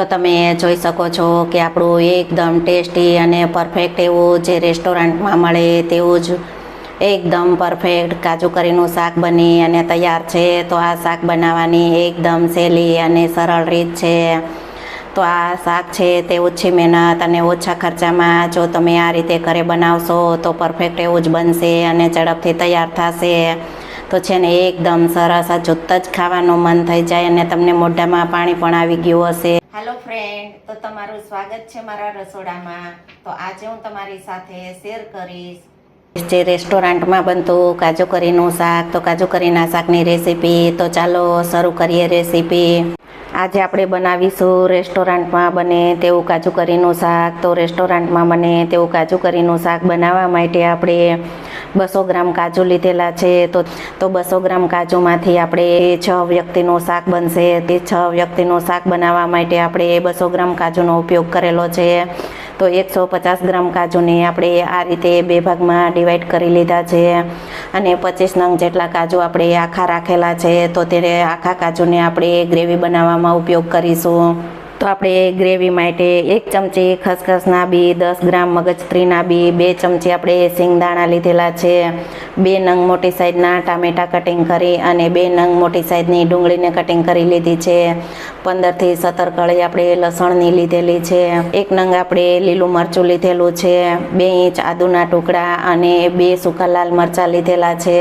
તો તમે જોઈ શકો છો કે આપણું એકદમ ટેસ્ટી અને પરફેક્ટ એવું જે રેસ્ટોરન્ટમાં મળે તેવું જ એકદમ પરફેક્ટ કાજુ કરીનું શાક બની અને તૈયાર છે. તો આ શાક બનાવવાની એકદમ સહેલી અને સરળ રીત છે. તો આ શાક છે તે ઓછી મહેનત અને ઓછા ખર્ચામાં જો તમે આ રીતે ઘરે બનાવશો તો પરફેક્ટ એવું જ બનશે અને ઝડપથી તૈયાર થશે. તો છે ને એકદમ સરસ આ જોતા જ ખાવાનું મન થઈ જાય અને તમને મોઢામાં પાણી પણ આવી ગયું હશે. હેલો ફ્રેન્ડ તો તમારું સ્વાગત છે મારા રસોડામાં. તો આજે હું તમારી સાથે શેર કરીશ. જે રેસ્ટોરન્ટમાં બનતું કાજુ કરીનું શાક, તો કાજુ કરીના શાકની રેસીપી તો ચાલો શરૂ કરીએ રેસીપી આજે આપણે બનાવીશું રેસ્ટોરન્ટમાં બને તેવું કાજુ કરીનું શાક. તો રેસ્ટોરન્ટમાં બને તેવું કાજુ કરીનું શાક બનાવવા માટે આપણે બસો ગ્રામ કાજુ લીધેલા છે, તો તો બસો ગ્રામ કાજુમાંથી આપણે છ વ્યક્તિનું શાક બનશે. તે છ વ્યક્તિનું શાક બનાવવા માટે આપણે બસો ગ્રામ કાજુનો ઉપયોગ કરેલો છે. તો એકસો પચાસ ગ્રામ કાજુને આપણે આ રીતે બે ભાગમાં ડિવાઈડ કરી લીધા છે. અને પચીસ નંગ જેટલા કાજુ આપણે આખા રાખેલા છે, તો તેને આખા કાજુને આપણે ગ્રેવી બનાવવામાં ઉપયોગ કરીશું. તો આપણે ગ્રેવી માટે એક ચમચી ખસખસના બી, દસ ગ્રામ મગજત્રીના બી, બે ચમચી આપણે સિંગદાણા લીધેલા છે. બે નંગ મોટી સાઈઝના ટામેટા કટિંગ કરી અને બે નંગ મોટી સાઈઝની ડુંગળીને કટિંગ કરી લીધી છે. પંદરથી સત્તર કળી આપણે લસણની લીધેલી છે. એક નંગ આપણે લીલું મરચું લીધેલું છે. બે ઇંચ આદુના ટુકડા અને બે સૂકા લાલ મરચાં લીધેલા છે.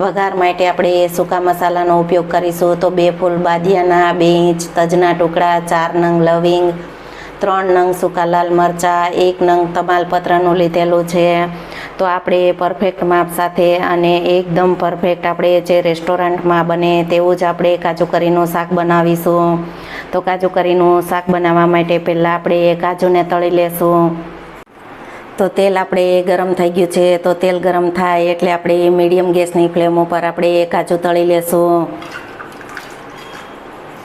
વઘાર માટે આપણે સૂકા મસાલાનો ઉપયોગ કરીશું તો બે ફૂલ બાદિયાના, બે ઇંચ તજના ટુકડા, ચાર નંગ લવિંગ, ત્રણ નંગ સૂકા લાલ મરચાં, એક નંગ તમાલપત્રનું લીધેલું છે. તો આપણે પરફેક્ટ માપ સાથે અને એકદમ પરફેક્ટ આપણે જે રેસ્ટોરન્ટમાં બને તેવું જ આપણે કાજુ કરીનું શાક બનાવીશું. તો કાજુ કરીનું શાક બનાવવા માટે પહેલાં આપણે કાજુને તળી લેશું. તો તેલ આપણે ગરમ થઈ ગયું છે. તો તેલ ગરમ થાય એટલે આપણે મીડિયમ ગેસની ફ્લેમ ઉપર આપણે કાજુ તળી લેશું.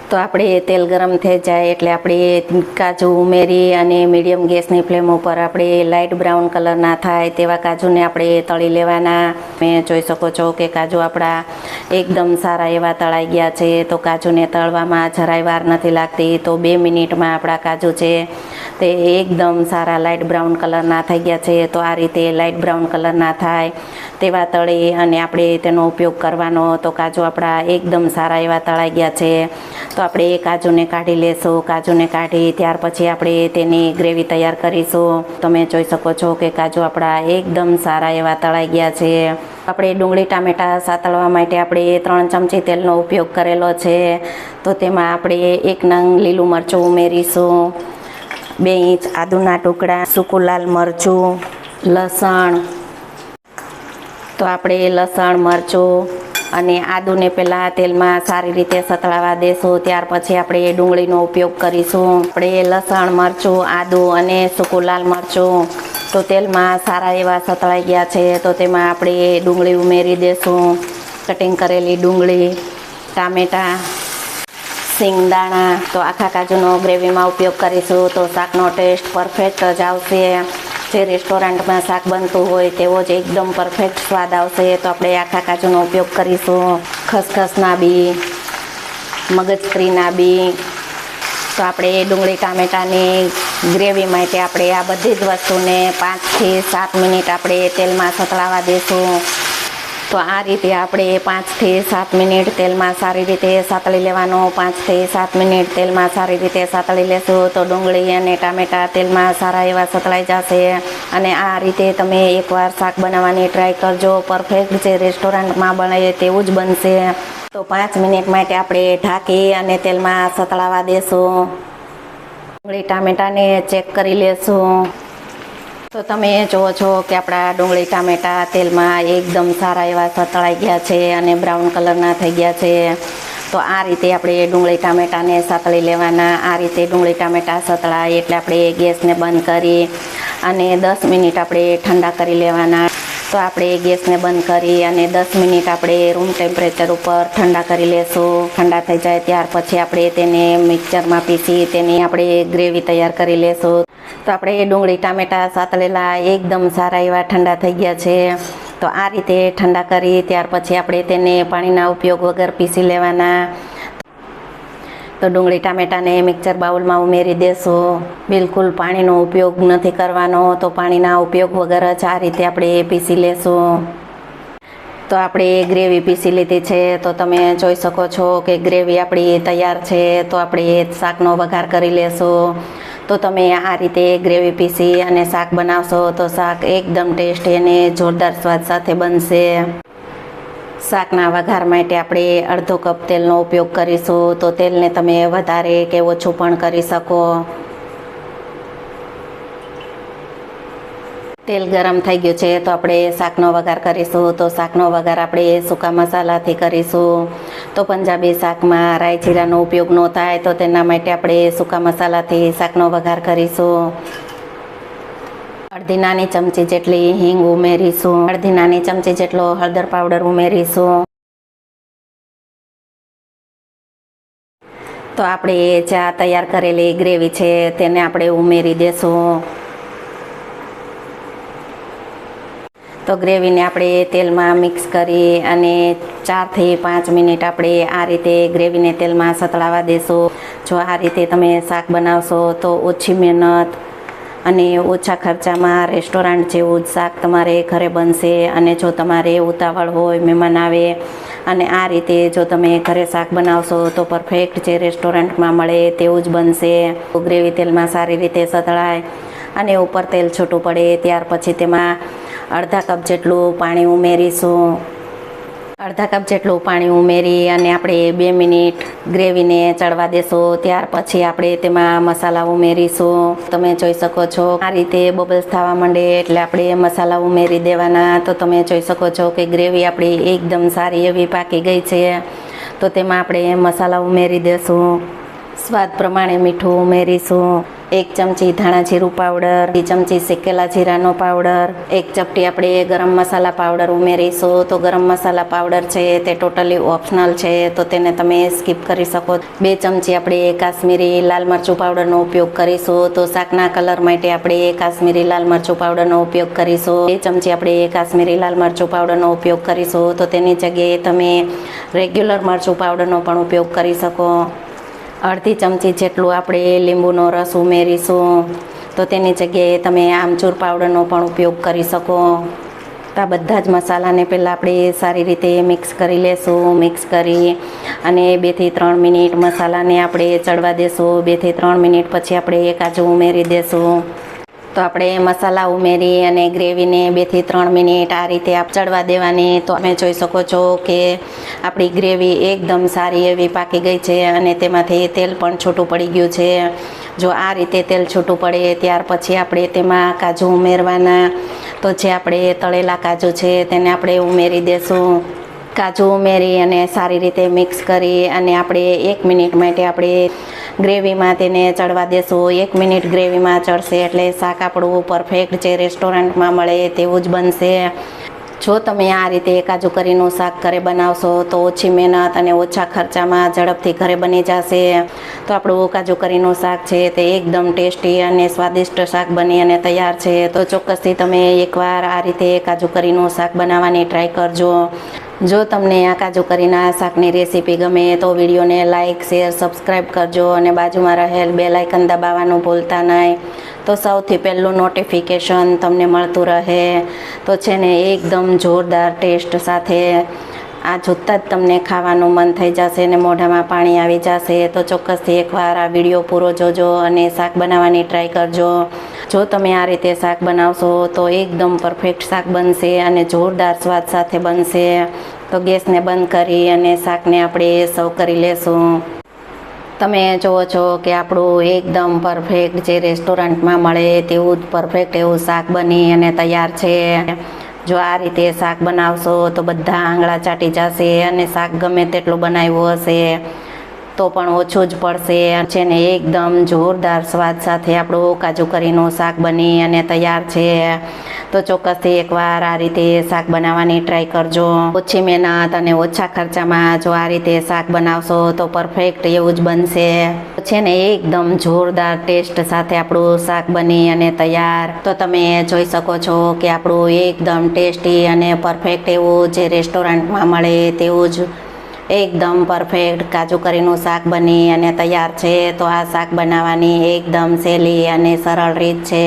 તો આપણે તેલ ગરમ થઈ જાય એટલે આપણે કાજુ ઉમેરી અને મીડિયમ ગેસની ફ્લેમ ઉપર આપણે લાઇટ બ્રાઉન કલરના થાય તેવા કાજુને આપણે તળી લેવાના. તમે જોઈ શકો છો કે કાજુ આપણા એકદમ સારા એવા તળાઈ ગયા છે. તો કાજુને તળવામાં જરાય વાર નથી લાગતી. તો બે મિનિટમાં આપણા કાજુ છે તે એકદમ સારા લાઇટ બ્રાઉન કલરના થઈ ગયા છે, તો આ રીતે લાઇટ બ્રાઉન કલરના થાય તેવા તળી અને આપણે તેનો ઉપયોગ કરવાનો. તો કાજુ આપણા એકદમ સારા એવા તળાઈ ગયા છે. તો આપણે એ કાજુને કાઢી લેશું. કાજુને કાઢી ત્યાર પછી આપણે તેની ગ્રેવી તૈયાર કરીશું. તમે જોઈ શકો છો કે કાજુ આપણા એકદમ સારા એવા તળાઈ ગયા છે. આપણે ડુંગળી ટામેટાં સાતળવા માટે આપણે ત્રણ ચમચી તેલનો ઉપયોગ કરેલો છે. તો તેમાં આપણે એક નંગ લીલું મરચું ઉમેરીશું. બે ઇંચ આદુના ટુકડા, સૂકું લાલ મરચું, લસણ. તો આપણે લસણ, મરચું અને આદુને પહેલાં તેલમાં સારી રીતે સતળાવા દેશું. ત્યાર પછી આપણે ડુંગળીનો ઉપયોગ કરીશું. આપણે લસણ, મરચું, આદુ અને સૂકું લાલ મરચું તો તેલમાં સારા એવા સતળાઈ ગયા છે. તો તેમાં આપણે ડુંગળી ઉમેરી દેશું. કટિંગ કરેલી ડુંગળી, ટામેટાં સિંગદાણા, તો આખા કાજુનો ગ્રેવીમાં ઉપયોગ કરીશું. તો શાકનો ટેસ્ટ પરફેક્ટ જ આવશે. જે રેસ્ટોરન્ટમાં શાક બનતું હોય તેવો જ એકદમ પરફેક્ટ સ્વાદ આવશે. તો આપણે આખા કાજુનો ઉપયોગ કરીશું. ખસખસના બી મગજત્રીના બી. તો આપણે ડુંગળી ટામેટાની ગ્રેવી માટે આપણે આ બધી જ વસ્તુને પાંચથી સાત મિનિટ આપણે તેલમાં સતળાવા દઈશું તો આ રીતે આપણે પાંચથી સાત મિનિટ તેલમાં સારી રીતે સાતળી લેવાનું, પાંચથી સાત મિનિટ તેલમાં સારી રીતે સાતળી લેશું તો ડુંગળી અને ટામેટાં તેલમાં સારા એવા સતળાઈ જશે. અને આ રીતે તમે એકવાર શાક બનાવવાની ટ્રાય કરજો. પરફેક્ટ જે રેસ્ટોરન્ટમાં બનાવીએ તેવું જ બનશે. તો પાંચ મિનિટ માટે આપણે ઢાંકી અને તેલમાં સતળાવા દેશું. ડુંગળી, ટામેટાને ચેક કરી લેશું. તો તમે જુઓ છો કે આપણા ડુંગળી ટામેટાં તેલમાં એકદમ સારા એવા સતળાઈ ગયા છે અને બ્રાઉન કલરના થઈ ગયા છે. તો આ રીતે આપણે ડુંગળી ટામેટાને સતળી લેવાના. આ રીતે ડુંગળી ટામેટાં સતળાય એટલે આપણે ગેસને બંધ કરી અને દસ મિનિટ આપણે ઠંડા કરી લેવાના. તો આપણે ગેસને બંધ કરી અને દસ મિનિટ આપણે રૂમ ટેમ્પરેચર ઉપર ઠંડા કરી લેશું. ઠંડા થઈ જાય ત્યાર પછી આપણે તેને મિક્સરમાં પીસી તેની આપણે ગ્રેવી તૈયાર કરી લેશું. તો આપણે ડુંગળી, ટામેટાં સાતળેલા એકદમ સારા એવા ઠંડા થઈ ગયા છે. તો આ રીતે ઠંડા કરી ત્યાર પછી આપણે તેને પાણીના ઉપયોગ વગર પીસી લેવાના. તો ડુંગળી ટામેટાને મિક્સર બાઉલમાં ઉમેરી દેશો. બિલકુલ પાણીનો ઉપયોગ નથી કરવાનો, તો પાણીના ઉપયોગ વગર જ આ રીતે આપણે પીસી લેશું. તો આપણે ગ્રેવી પીસી લીધી છે. તો તમે જોઈ શકો છો કે ગ્રેવી આપણી તૈયાર છે. તો આપણે શાકનો વઘાર કરી લેશું. તો તમે આ રીતે ગ્રેવી પીસી અને શાક બનાવશો તો શાક એકદમ ટેસ્ટી અને જોરદાર સ્વાદ સાથે બનશે. શાકના વઘાર માટે આપણે અડધો કપ તેલનો ઉપયોગ કરીશું. તો તેલને તમે વધારે કે ઓછું પણ કરી શકો. તેલ ગરમ થઈ ગયું છે તો આપણે શાકનો વઘાર કરીશું. તો શાકનો વઘાર આપણે સૂકા મસાલાથી કરીશું. તો પંજાબી શાકમાં રાઈ ઉપયોગ ન થાય તો તેના માટે આપણે સૂકા મસાલાથી શાકનો વઘાર કરીશું. અડધી નાની ચમચી જેટલી હિંગ ઉમેરીશું. અડધી નાની ચમચી જેટલો હળદર પાવડર ઉમેરીશું. તો આપણે ચા તૈયાર કરેલી ગ્રેવી છે તેને આપણે ઉમેરી દેશું. તો ગ્રેવીને આપણે તેલમાં મિક્સ કરી અને ચારથી પાંચ મિનિટ આપણે આ રીતે ગ્રેવીને તેલમાં સતળાવા દેશું. જો આ રીતે તમે શાક બનાવશો તો ઓછી મહેનત અને ઓછા ખર્ચામાં રેસ્ટોરન્ટ જેવું જ શાક તમારે ઘરે બનશે અને જો તમારે ઉતાવળ હોય, મહેમાન આવે અને આ રીતે જો તમે ઘરે શાક બનાવશો તો પરફેક્ટ જે રેસ્ટોરન્ટમાં મળે તેવું જ બનશે. ગ્રેવી તેલમાં સારી રીતે સતળાય અને ઉપર તેલ છૂટું પડે. ત્યાર પછી તેમાં અડધા કપ જેટલું પાણી ઉમેરીશું. અડધા કપ જેટલું પાણી ઉમેરી અને આપણે બે મિનિટ ગ્રેવીને ચડવા દેશું. ત્યાર પછી આપણે તેમાં મસાલા ઉમેરીશું. તમે જોઈ શકો છો આ રીતે બબલ્સ થવા માંડે એટલે આપણે મસાલા ઉમેરી દેવાના. તો તમે જોઈ શકો છો કે ગ્રેવી આપણી એકદમ સારી એવી પાકી ગઈ છે. તો તેમાં આપણે મસાલા ઉમેરી દેશું. સ્વાદ પ્રમાણે મીઠું ઉમેરીશું. એક ચમચી ધાણા જીરું પાવડર, બે ચમચી શેકેલા જીરાનો પાવડર, એક ચપટી આપણે ગરમ મસાલા પાવડર ઉમેરીશું. તો ગરમ મસાલા પાવડર છે તે ટોટલી ઓપ્શનલ છે, તો તેને તમે સ્કીપ કરી શકો. બે ચમચી આપણે કાશ્મીરી લાલ મરચું પાવડરનો ઉપયોગ કરીશું. તો શાકના કલર માટે આપણે કાશ્મીરી લાલ મરચું પાવડરનો ઉપયોગ કરીશું. બે ચમચી આપણે કાશ્મીરી લાલ મરચું પાવડરનો ઉપયોગ કરીશું. તો તેની જગ્યાએ તમે રેગ્યુલર મરચું પાવડરનો પણ ઉપયોગ કરી શકો. અડધી ચમચી જેટલું આપણે લીંબુનો રસ ઉમેરીશું. તો તેની જગ્યાએ તમે આમચૂર પાવડરનો પણ ઉપયોગ કરી શકો. તો આ બધા જ મસાલાને પહેલાં આપણે સારી રીતે મિક્સ કરી લેશું, મિક્સ કરી અને બેથી ત્રણ મિનિટ મસાલાને આપણે ચડવા દેશું. બેથી ત્રણ મિનિટ પછી આપણે કાજુ ઉમેરી દેશું. તો આપણે મસાલા ઉમેરી અને ગ્રેવીને બેથી ત્રણ મિનિટ આ રીતે આપ ચડવા દેવાની. તો તમે જોઈ શકો છો કે આપણી ગ્રેવી એકદમ સારી એવી પાકી ગઈ છે અને તેમાંથી તેલ પણ છૂટું પડી ગયું છે. જો આ રીતે તેલ છૂટું પડે ત્યાર પછી આપણે તેમાં કાજુ ઉમેરવાના. તો જે આપણે તળેલા કાજુ છે તેને આપણે ઉમેરી દેશું. કાજુ ઉમેરી અને સારી રીતે મિક્સ કરી અને આપણે એક મિનિટ માટે આપણે ગ્રેવીમાં તેને ચડવા દેશું. એક મિનિટ ગ્રેવીમાં ચડશે એટલે શાક આપણું પરફેક્ટ જે રેસ્ટોરન્ટમાં મળે તેવું જ બનશે. જો તમે આ રીતે કાજુ કરીનું શાક ઘરે બનાવશો તો ઓછી મહેનત અને ઓછા ખર્ચામાં ઝડપથી ઘરે બની જશે. તો આપણું કાજુ કરીનું શાક છે તે એકદમ ટેસ્ટી અને સ્વાદિષ્ટ શાક બની અને તૈયાર છે. તો ચોક્કસથી તમે એકવાર આ રીતે કાજુ કરીનું શાક બનાવવાની ટ્રાય કરજો. જો તમને આ કાજુ કરીના શાકની રેસીપી ગમે તો વિડીયોને લાઇક શેર સબસ્ક્રાઈબ કરજો અને બાજુમાં રહેલ બે લાઇકન દબાવવાનું ભૂલતા નહીં તો સૌથી પહેલું નોટિફિકેશન તમને મળતું રહે. તો છે ને એકદમ જોરદાર ટેસ્ટ સાથે આ જોતાં જ તમને ખાવાનું મન થઈ જશે અને મોઢામાં પાણી આવી જશે. તો ચોક્કસથી એકવાર આ વીડિયો પૂરો જોજો અને શાક બનાવવાની ટ્રાય કરજો. જો તમે આ રીતે શાક બનાવશો તો એકદમ પરફેક્ટ શાક બનશે અને જોરદાર સ્વાદ સાથે બનશે. તો ગેસને બંધ કરી અને શાકને આપણે સર્વ કરી લેશું. તમે જુઓ છો કે આપણું એકદમ પરફેક્ટ જે રેસ્ટોરન્ટમાં મળે તેવું જ પરફેક્ટ એવું શાક બની અને તૈયાર છે. જો આ રીતે શાક બનાવશો તો બધા આંગળા ચાટી જશે અને શાક ગમે તેટલું બનાવ્યું હશે. તો પણ ઓછું જ પડશે. છે ને એકદમ જોરદાર સ્વાદ સાથે આપણું કાજુ કરીનું શાક બની અને તૈયાર છે. તો ચોક્કસથી એકવાર આ રીતે શાક બનાવવાની ટ્રાય કરજો. ઓછી મહેનત અને ઓછા ખર્ચામાં જો આ રીતે શાક બનાવશો તો પરફેક્ટ એવું જ બનશે. છે ને એકદમ જોરદાર ટેસ્ટ સાથે આપણું શાક બની અને તૈયાર. તો તમે જોઈ શકો છો કે આપણું એકદમ ટેસ્ટી અને પરફેક્ટ એવું જે રેસ્ટોરન્ટમાં મળે તેવું જ એકદમ પરફેક્ટ કાજુ કરીનું શાક બની અને તૈયાર છે. તો આ શાક બનાવવાની એકદમ સહેલી અને સરળ રીત છે.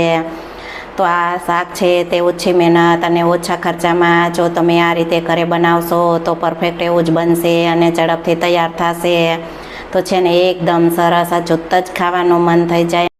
તો આ શાક છે તે ઓછી મહેનત અને ઓછા ખર્ચામાં જો તમે આ રીતે ઘરે બનાવશો તો પરફેક્ટ એવું જ બનશે અને ઝડપથી તૈયાર થશે. તો છે ને એકદમ સરસ આ જોતાં જ ખાવાનું મન થઈ જાય.